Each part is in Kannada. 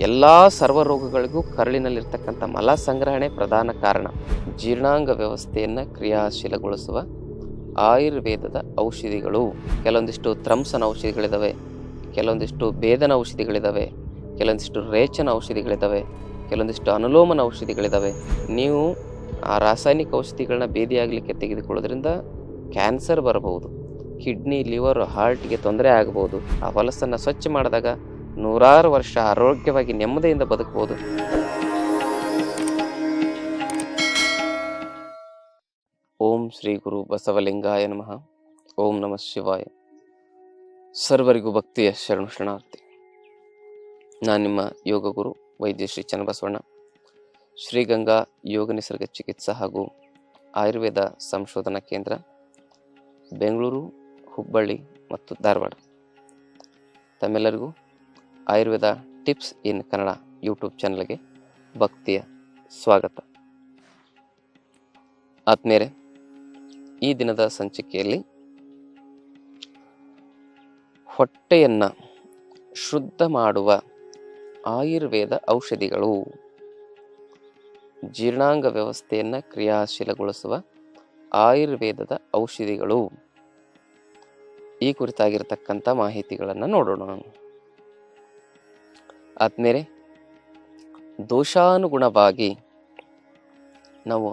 ಎಲ್ಲ ಸರ್ವ ರೋಗಗಳಿಗೂ ಕರಳಿನಲ್ಲಿರ್ತಕ್ಕಂಥ ಮಲ ಸಂಗ್ರಹಣೆ ಪ್ರಧಾನ ಕಾರಣ. ಜೀರ್ಣಾಂಗ ವ್ಯವಸ್ಥೆಯನ್ನು ಕ್ರಿಯಾಶೀಲಗೊಳಿಸುವ ಆಯುರ್ವೇದದ ಔಷಧಿಗಳು. ಕೆಲವೊಂದಿಷ್ಟು ತ್ರಂಸನ ಔಷಧಿಗಳಿದ್ದಾವೆ ಕೆಲವೊಂದಿಷ್ಟು ಭೇದನ ಔಷಧಿಗಳಿದ್ದಾವೆ ಕೆಲವೊಂದಿಷ್ಟು ರೇಚನ ಔಷಧಿಗಳಿದ್ದಾವೆ ಕೆಲವೊಂದಿಷ್ಟು ಅನುಲೋಮನ ಔಷಧಿಗಳಿದ್ದಾವೆ ನೀವು ಆ ರಾಸಾಯನಿಕ ಔಷಧಿಗಳನ್ನ ಭೇದಿಯಾಗಲಿಕ್ಕೆ ತೆಗೆದುಕೊಳ್ಳೋದ್ರಿಂದ ಕ್ಯಾನ್ಸರ್ ಬರಬಹುದು, ಕಿಡ್ನಿ, ಲಿವರ್, ಹಾರ್ಟ್ಗೆ ತೊಂದರೆ ಆಗಬಹುದು. ಆ ಹೊಲಸನ್ನು ಸ್ವಚ್ಛ ಮಾಡಿದಾಗ ನೂರಾರು ವರ್ಷ ಆರೋಗ್ಯವಾಗಿ ನೆಮ್ಮದಿಯಿಂದ ಬದುಕಬಹುದು. ಓಂ ಶ್ರೀ ಗುರು ಬಸವಲಿಂಗಾಯ ನಮಃ. ಓಂ ನಮಃ ಶಿವಾಯ. ಸರ್ವರಿಗೂ ಭಕ್ತಿಯ ಶರಣು ಶರಣಾರ್ಥಿ. ನಾನು ನಿಮ್ಮ ಯೋಗ ಗುರು ವೈದ್ಯ ಶ್ರೀ ಚನ್ನಬಸವಣ್ಣ ಶ್ರೀಗಂಗಾ ಯೋಗ ನಿಸರ್ಗ ಚಿಕಿತ್ಸಾ ಹಾಗೂ ಆಯುರ್ವೇದ ಸಂಶೋಧನಾ ಕೇಂದ್ರ, ಬೆಂಗಳೂರು, ಹುಬ್ಬಳ್ಳಿ ಮತ್ತು ಧಾರವಾಡ. ತಮ್ಮೆಲ್ಲರಿಗೂ Ayurveda tips in Kannada YouTube ಚಾನಲ್ಗೆ ಭಕ್ತಿಯ ಸ್ವಾಗತ. ಆತ್ಮೇರೆ ಈ ದಿನದ ಸಂಚಿಕೆಯಲ್ಲಿ ಹೊಟ್ಟೆಯನ್ನು ಶುದ್ಧ ಮಾಡುವ ಆಯುರ್ವೇದ ಔಷಧಿಗಳು, ಜೀರ್ಣಾಂಗ ವ್ಯವಸ್ಥೆಯನ್ನು ಕ್ರಿಯಾಶೀಲಗೊಳಿಸುವ ಆಯುರ್ವೇದದ ಔಷಧಿಗಳು. ಈ ಕುರಿತಾಗಿರ್ತಕ್ಕಂಥ ಮಾಹಿತಿಗಳನ್ನು ನೋಡೋಣ. ಆದ್ಮೇಲೆ ದೋಷಾನುಗುಣವಾಗಿ ನಾವು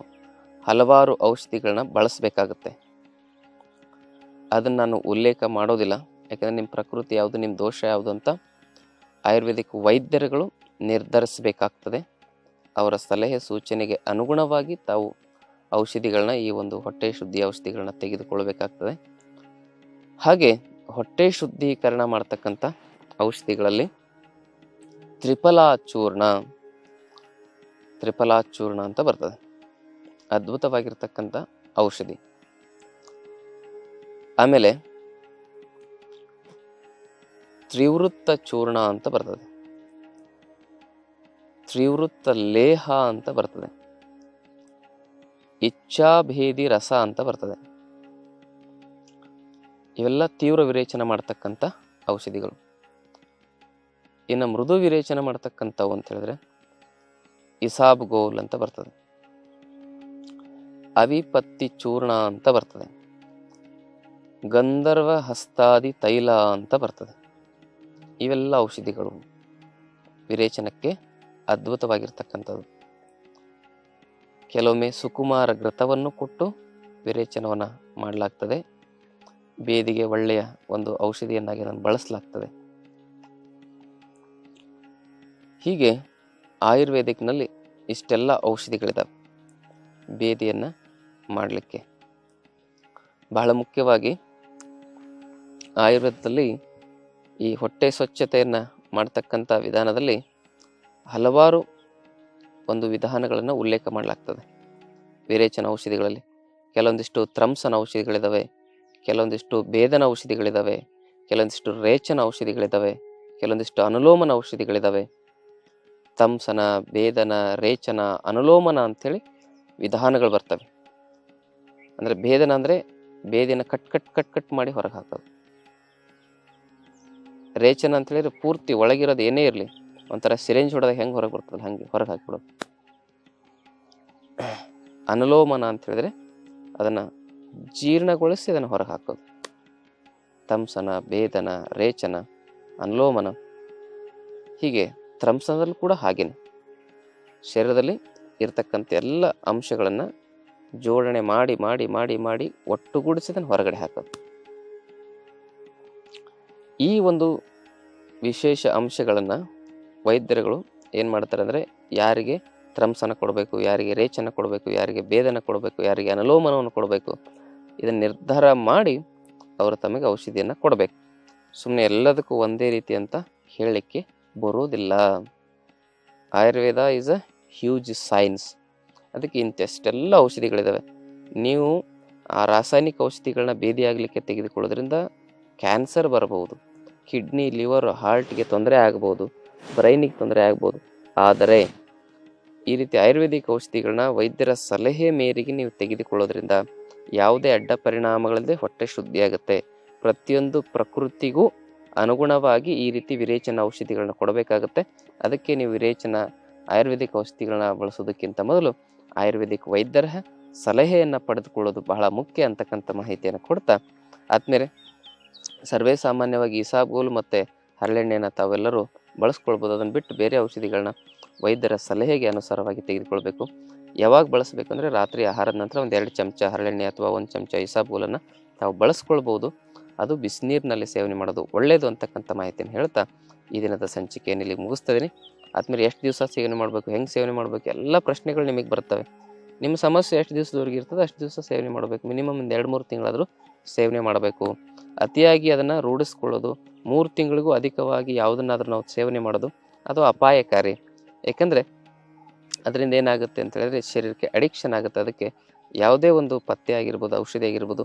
ಹಲವಾರು ಔಷಧಿಗಳನ್ನ ಬಳಸಬೇಕಾಗತ್ತೆ. ಅದನ್ನು ನಾನು ಉಲ್ಲೇಖ ಮಾಡೋದಿಲ್ಲ, ಯಾಕಂದರೆ ನಿಮ್ಮ ಪ್ರಕೃತಿ ಯಾವುದು ನಿಮ್ಮ ದೋಷ ಯಾವುದು ಅಂತ ಆಯುರ್ವೇದಿಕ್ ವೈದ್ಯರುಗಳು ನಿರ್ಧರಿಸಬೇಕಾಗ್ತದೆ. ಅವರ ಸಲಹೆ ಸೂಚನೆಗೆ ಅನುಗುಣವಾಗಿ ತಾವು ಔಷಧಿಗಳನ್ನ ಈ ಒಂದು ಹೊಟ್ಟೆ ಶುದ್ಧಿ ಔಷಧಿಗಳನ್ನ ತೆಗೆದುಕೊಳ್ಬೇಕಾಗ್ತದೆ. ಹಾಗೆ ಹೊಟ್ಟೆ ಶುದ್ಧೀಕರಣ ಮಾಡ್ತಕ್ಕಂಥ ಔಷಧಿಗಳಲ್ಲಿ ತ್ರಿಫಲಾ ಚೂರ್ಣ ತ್ರಿಫಲಾ ಚೂರ್ಣ ಅಂತ ಬರ್ತದೆ. ಅದ್ಭುತವಾಗಿರ್ತಕ್ಕಂಥ ಔಷಧಿ. ಆಮೇಲೆ ತ್ರಿವೃತ್ತ ಚೂರ್ಣ ಅಂತ ಬರ್ತದೆ. ತ್ರಿವೃತ್ತ ಲೇಹ ಅಂತ ಬರ್ತದೆ. ಇಚ್ಛಾಭೇದಿ ರಸ ಅಂತ ಬರ್ತದೆ. ಇವೆಲ್ಲ ತೀವ್ರ ವಿರೇಚನ ಮಾಡ್ತಕ್ಕಂಥ ಔಷಧಿಗಳು. ಇನ್ನು ಮೃದು ವಿರೇಚನ ಮಾಡ್ತಕ್ಕಂಥವು ಅಂತ ಹೇಳಿದ್ರೆ ಇಸಾಬ್ ಗೋಲ್ ಅಂತ ಬರ್ತದೆ. ಅವಿಪತ್ತಿ ಚೂರ್ಣ ಅಂತ ಬರ್ತದೆ. ಗಂಧರ್ವ ಹಸ್ತಾದಿ ತೈಲ ಅಂತ ಬರ್ತದೆ. ಇವೆಲ್ಲ ಔಷಧಿಗಳು ವಿರೇಚನಕ್ಕೆ ಅದ್ಭುತವಾಗಿರ್ತಕ್ಕಂಥದ್ದು. ಕೆಲವೊಮ್ಮೆ ಸುಕುಮಾರ ಘೃತವನ್ನು ಕೊಟ್ಟು ವಿರೇಚನವನ್ನು ಮಾಡಲಾಗ್ತದೆ. ಬೇದಿಗೆ ಒಳ್ಳೆಯ ಒಂದು ಔಷಧಿಯನ್ನಾಗಿ ಅದನ್ನು ಬಳಸಲಾಗ್ತದೆ. ಹೀಗೆ ಆಯುರ್ವೇದಿಕ್ನಲ್ಲಿ ಇಷ್ಟೆಲ್ಲ ಔಷಧಿಗಳಿದ್ದಾವೆ ಬೇದಿಯನ್ನು ಮಾಡಲಿಕ್ಕೆ. ಬಹಳ ಮುಖ್ಯವಾಗಿ ಆಯುರ್ವೇದದಲ್ಲಿ ಈ ಹೊಟ್ಟೆ ಸ್ವಚ್ಛತೆಯನ್ನು ಮಾಡ್ತಕ್ಕಂಥ ವಿಧಾನದಲ್ಲಿ ಹಲವಾರು ಒಂದು ವಿಧಾನಗಳನ್ನು ಉಲ್ಲೇಖ ಮಾಡಲಾಗ್ತದೆ. ವಿರೇಚನ ಔಷಧಿಗಳಲ್ಲಿ ಕೆಲವೊಂದಿಷ್ಟು ತ್ರಮ್ಸನ ಔಷಧಿಗಳಿದ್ದಾವೆ ಕೆಲವೊಂದಿಷ್ಟು ಭೇದನ ಔಷಧಿಗಳಿದ್ದಾವೆ ಕೆಲವೊಂದಿಷ್ಟು ರೇಚನ ಔಷಧಿಗಳಿದ್ದಾವೆ ಕೆಲವೊಂದಿಷ್ಟು ಅನುಲೋಮನ ಔಷಧಿಗಳಿದ್ದಾವೆ ತಂಸನ ಭೇದನ, ರೇಚನ, ಅನುಲೋಮನ ಅಂಥೇಳಿ ವಿಧಾನಗಳು ಬರ್ತವೆ. ಅಂದರೆ ಭೇದನ ಅಂದರೆ ಭೇದಿನ ಕಟ್ ಕಟ್ ಕಟ್ ಕಟ್ ಮಾಡಿ ಹೊರಗೆ ಹಾಕೋದು. ರೇಚನ ಅಂತ ಹೇಳಿದ್ರೆ ಪೂರ್ತಿ ಒಳಗಿರೋದು ಏನೇ ಇರಲಿ, ಒಂಥರ ಸಿರೆಂಜ್ ಹೊಡೆದಾಗ ಹೆಂಗೆ ಹೊರಗೆ ಬರ್ತದೆ ಹಾಗೆ ಹೊರಗೆ ಹಾಕ್ಬಿಡೋದು. ಅನುಲೋಮನ ಅಂತ ಹೇಳಿದ್ರೆ ಅದನ್ನು ಜೀರ್ಣಗೊಳಿಸಿ ಅದನ್ನು ಹೊರಗೆ ಹಾಕೋದು. ತಂಸನ ಭೇದನ, ರೇಚನ, ಅನುಲೋಮನ ಹೀಗೆ ತ್ರಂಸನದಲ್ಲೂ ಕೂಡ ಹಾಗೇನೆ. ಶರೀರದಲ್ಲಿ ಇರತಕ್ಕಂಥ ಎಲ್ಲ ಅಂಶಗಳನ್ನು ಜೋಡಣೆ ಮಾಡಿ ಮಾಡಿ ಮಾಡಿ ಮಾಡಿ ಒಟ್ಟುಗೂಡಿಸಿದನ್ನು ಹೊರಗಡೆ ಹಾಕೋದು. ಈ ಒಂದು ವಿಶೇಷ ಅಂಶಗಳನ್ನು ವೈದ್ಯರುಗಳು ಏನು ಮಾಡ್ತಾರೆ ಅಂದರೆ ಯಾರಿಗೆ ತ್ರಂಸನ ಕೊಡಬೇಕು, ಯಾರಿಗೆ ರೇಚನ ಕೊಡಬೇಕು, ಯಾರಿಗೆ ಭೇದನ ಕೊಡಬೇಕು, ಯಾರಿಗೆ ಅನಲೋಮನವನ್ನು ಕೊಡಬೇಕು, ಇದನ್ನು ನಿರ್ಧಾರ ಮಾಡಿ ಅವರು ತಮಗೆ ಔಷಧಿಯನ್ನು ಕೊಡಬೇಕು. ಸುಮ್ಮನೆ ಎಲ್ಲದಕ್ಕೂ ಒಂದೇ ರೀತಿ ಅಂತ ಹೇಳಲಿಕ್ಕೆ ಬರೋದಿಲ್ಲ. Ayurveda is a huge science ಅದಕ್ಕೆ ಇಂತೆಷ್ಟೆಲ್ಲ ಔಷಧಿಗಳಿದ್ದಾವೆ ನೀವು ಆ ರಾಸಾಯನಿಕ ಔಷಧಿಗಳನ್ನ ಭೇದಿಯಾಗಲಿಕ್ಕೆ ತೆಗೆದುಕೊಳ್ಳೋದ್ರಿಂದ ಕ್ಯಾನ್ಸರ್ ಬರಬಹುದು. ಕಿಡ್ನಿ ಲಿವರ್ ಹಾರ್ಟ್ಗೆ ತೊಂದರೆ ಆಗಬಹುದು ಬ್ರೈನಿಗೆ ತೊಂದರೆ ಆಗ್ಬೋದು. ಆದರೆ ಈ ರೀತಿ ಆಯುರ್ವೇದಿಕ್ ಔಷಧಿಗಳನ್ನ ವೈದ್ಯರ ಸಲಹೆ ಮೇರೆಗೆ ನೀವು ತೆಗೆದುಕೊಳ್ಳೋದ್ರಿಂದ ಯಾವುದೇ ಅಡ್ಡ ಪರಿಣಾಮಗಳಲ್ಲದೆ ಹೊಟ್ಟೆ ಶುದ್ಧಿಯಾಗುತ್ತೆ. ಪ್ರತಿಯೊಂದು ಪ್ರಕೃತಿಗೂ ಅನುಗುಣವಾಗಿ ಈ ರೀತಿ ವಿರೇಚನ ಔಷಧಿಗಳನ್ನ ಕೊಡಬೇಕಾಗುತ್ತೆ. ಅದಕ್ಕೆ ನೀವು ವಿರೇಚನ ಆಯುರ್ವೇದಿಕ್ ಔಷಧಿಗಳನ್ನ ಬಳಸೋದಕ್ಕಿಂತ ಮೊದಲು ಆಯುರ್ವೇದಿಕ್ ವೈದ್ಯರ ಸಲಹೆಯನ್ನು ಪಡೆದುಕೊಳ್ಳೋದು ಬಹಳ ಮುಖ್ಯ ಅಂತಕ್ಕಂಥ ಮಾಹಿತಿಯನ್ನು ಕೊಡ್ತಾ. ಆದ್ಮೇಲೆ ಸರ್ವೇ ಸಾಮಾನ್ಯವಾಗಿ ಇಸಾಬೋಲು ಮತ್ತು ಹರಳೆಣ್ಣೆಯನ್ನು ತಾವೆಲ್ಲರೂ ಬಳಸ್ಕೊಳ್ಬೋದು. ಅದನ್ನು ಬಿಟ್ಟು ಬೇರೆ ಔಷಧಿಗಳನ್ನ ವೈದ್ಯರ ಸಲಹೆಗೆ ಅನುಸಾರವಾಗಿ ತೆಗೆದುಕೊಳ್ಬೇಕು. ಯಾವಾಗ ಬಳಸಬೇಕಂದ್ರೆ ರಾತ್ರಿ ಆಹಾರದ ನಂತರ ಒಂದು ಎರಡು ಚಮಚ ಹರಳೆಣ್ಣೆ ಅಥವಾ ಒಂದು ಚಮಚ ಇಸಾಬೋಲನ್ನು ತಾವು ಬಳಸ್ಕೊಳ್ಬೋದು. ಅದು ಬಿಸಿನೀರಿನಲ್ಲಿ ಸೇವನೆ ಮಾಡೋದು ಒಳ್ಳೆಯದು ಅಂತಕ್ಕಂಥ ಮಾಹಿತಿಯನ್ನು ಹೇಳ್ತಾ ಈ ದಿನದ ಸಂಚಿಕೆಯನ್ನು ಇಲ್ಲಿಗೆ ಮುಗಿಸ್ತಾ ಇದ್ದೀನಿ ಆದ್ಮೇಲೆ ಎಷ್ಟು ದಿವಸ ಸೇವನೆ ಮಾಡಬೇಕು, ಹೆಂಗೆ ಸೇವನೆ ಮಾಡಬೇಕು, ಎಲ್ಲ ಪ್ರಶ್ನೆಗಳು ನಿಮಗೆ ಬರ್ತವೆ. ನಿಮ್ಮ ಸಮಸ್ಯೆ ಎಷ್ಟು ದಿವಸದವರೆಗೆ ಇರ್ತದೆ, ಅಷ್ಟು ದಿವಸ ಸೇವನೆ ಮಾಡಬೇಕು. ಮಿನಿಮಮ್ ಒಂದು ಎರಡು, ಮೂರು ತಿಂಗಳಾದರೂ ಸೇವನೆ ಮಾಡಬೇಕು. ಅತಿಯಾಗಿ ಅದನ್ನು ರೂಢಿಸ್ಕೊಳ್ಳೋದು, ಮೂರು ತಿಂಗಳಿಗೂ ಅಧಿಕವಾಗಿ ಯಾವುದನ್ನಾದರೂ ನಾವು ಸೇವನೆ ಮಾಡೋದು, ಅದು ಅಪಾಯಕಾರಿ. ಏಕೆಂದರೆ ಅದರಿಂದ ಏನಾಗುತ್ತೆ ಅಂತ ಹೇಳಿದ್ರೆ, ಶರೀರಕ್ಕೆ ಅಡಿಕ್ಷನ್ ಆಗುತ್ತೆ. ಅದಕ್ಕೆ ಯಾವುದೇ ಒಂದು ಪತ್ತೆ ಆಗಿರ್ಬೋದು, ಔಷಧಿ ಆಗಿರ್ಬೋದು,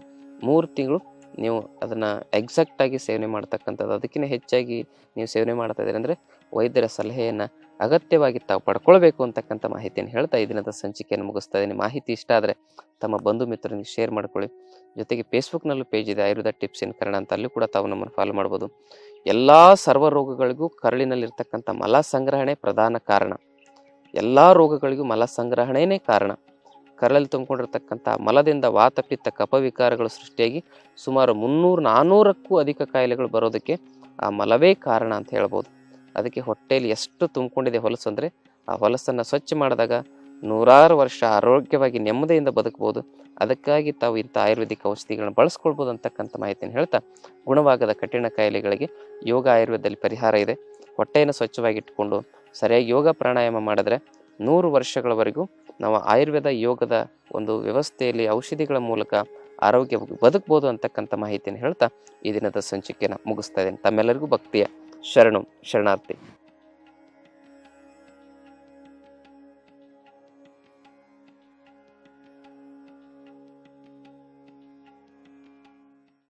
ಮೂರು ತಿಂಗಳು ನೀವು ಅದನ್ನು ಎಕ್ಸಾಕ್ಟಾಗಿ ಸೇವನೆ ಮಾಡ್ತಕ್ಕಂಥದ್ದು, ಅದಕ್ಕಿಂತ ಹೆಚ್ಚಾಗಿ ನೀವು ಸೇವನೆ ಮಾಡ್ತಾ ಇದ್ದೀರಿ ಅಂದರೆ ವೈದ್ಯರ ಸಲಹೆಯನ್ನು ಅಗತ್ಯವಾಗಿ ತಾವು ಪಡ್ಕೊಳ್ಬೇಕು ಅಂತಕ್ಕಂಥ ಮಾಹಿತಿಯನ್ನು ಹೇಳ್ತಾ ಈ ದಿನದ ಸಂಚಿಕೆಯನ್ನು ಮುಗಿಸ್ತಾ ಇದ್ದೀನಿ. ಮಾಹಿತಿ ಇಷ್ಟ ಆದರೆ ತಮ್ಮ ಬಂಧು ಮಿತ್ರರಿಗೆ ಶೇರ್ ಮಾಡ್ಕೊಳ್ಳಿ. ಜೊತೆಗೆ ಫೇಸ್ಬುಕ್ನಲ್ಲೂ ಪೇಜ್ ಇದೆ, ಆಯುರ್ವೇದ ಟಿಪ್ಸ್ ಇನ್ ಕನ್ನಡ ಅಂತ. ಅಲ್ಲಿ ಕೂಡ ತಾವು ನಮ್ಮನ್ನು ಫಾಲೋ ಮಾಡ್ಬೋದು. ಎಲ್ಲ ಸರ್ವ ರೋಗಗಳಿಗೂ ಕರಳಿನಲ್ಲಿರ್ತಕ್ಕಂಥ ಮಲ ಸಂಗ್ರಹಣೆ ಪ್ರಧಾನ ಕಾರಣ. ಎಲ್ಲ ರೋಗಗಳಿಗೂ ಮಲ ಸಂಗ್ರಹಣೆಯೇ ಕಾರಣ. ಕರಳಲ್ಲಿ ತುಂಬಿಕೊಂಡಿರ್ತಕ್ಕಂಥ ಮಲದಿಂದ ವಾತಪಿತ್ತ ಕಪವಿಕಾರಗಳು ವಿಕಾರಗಳು ಸೃಷ್ಟಿಯಾಗಿ ಸುಮಾರು ಮುನ್ನೂರು ನಾನ್ನೂರಕ್ಕೂ ಅಧಿಕ ಕಾಯಿಲೆಗಳು ಬರೋದಕ್ಕೆ ಆ ಮಲವೇ ಕಾರಣ ಅಂತ ಹೇಳ್ಬೋದು. ಅದಕ್ಕೆ ಹೊಟ್ಟೆಯಲ್ಲಿ ಎಷ್ಟು ತುಂಬಿಕೊಂಡಿದೆ ಹೊಲಸು ಅಂದರೆ ಆ ಹೊಲಸನ್ನು ಸ್ವಚ್ಛ ಮಾಡಿದಾಗ ನೂರಾರು ವರ್ಷ ಆರೋಗ್ಯವಾಗಿ ನೆಮ್ಮದಿಯಿಂದ ಬದುಕಬಹುದು ಅದಕ್ಕಾಗಿ ತಾವು ಇಂಥ ಆಯುರ್ವೇದಿಕ್ ಔಷಧಿಗಳನ್ನ ಬಳಸ್ಕೊಳ್ಬೋದು ಅಂತಕ್ಕಂಥ ಮಾಹಿತಿಯನ್ನು ಹೇಳ್ತಾ ಗುಣವಾಗದ ಕಠಿಣ ಕಾಯಿಲೆಗಳಿಗೆ ಯೋಗ ಆಯುರ್ವೇದದಲ್ಲಿ ಪರಿಹಾರ ಇದೆ. ಹೊಟ್ಟೆಯನ್ನು ಸ್ವಚ್ಛವಾಗಿ ಇಟ್ಕೊಂಡು ಸರಿಯಾಗಿ ಯೋಗ ಪ್ರಾಣಾಯಾಮ ಮಾಡಿದ್ರೆ ನೂರು ವರ್ಷಗಳವರೆಗೂ ನಾವು ಆಯುರ್ವೇದ ಯೋಗದ ಒಂದು ವ್ಯವಸ್ಥೆಯಲ್ಲಿ ಔಷಧಿಗಳ ಮೂಲಕ ಆರೋಗ್ಯ ಬದುಕ್ಬೋದು ಅಂತಕ್ಕಂಥ ಮಾಹಿತಿಯನ್ನು ಹೇಳ್ತಾ ಈ ದಿನದ ಸಂಚಿಕೆಯನ್ನು ಮುಗಿಸ್ತಾ ಇದ್ದೇನೆ. ತಮ್ಮೆಲ್ಲರಿಗೂ ಭಕ್ತಿಯ ಶರಣು, ಶರಣಾರ್ಥಿ.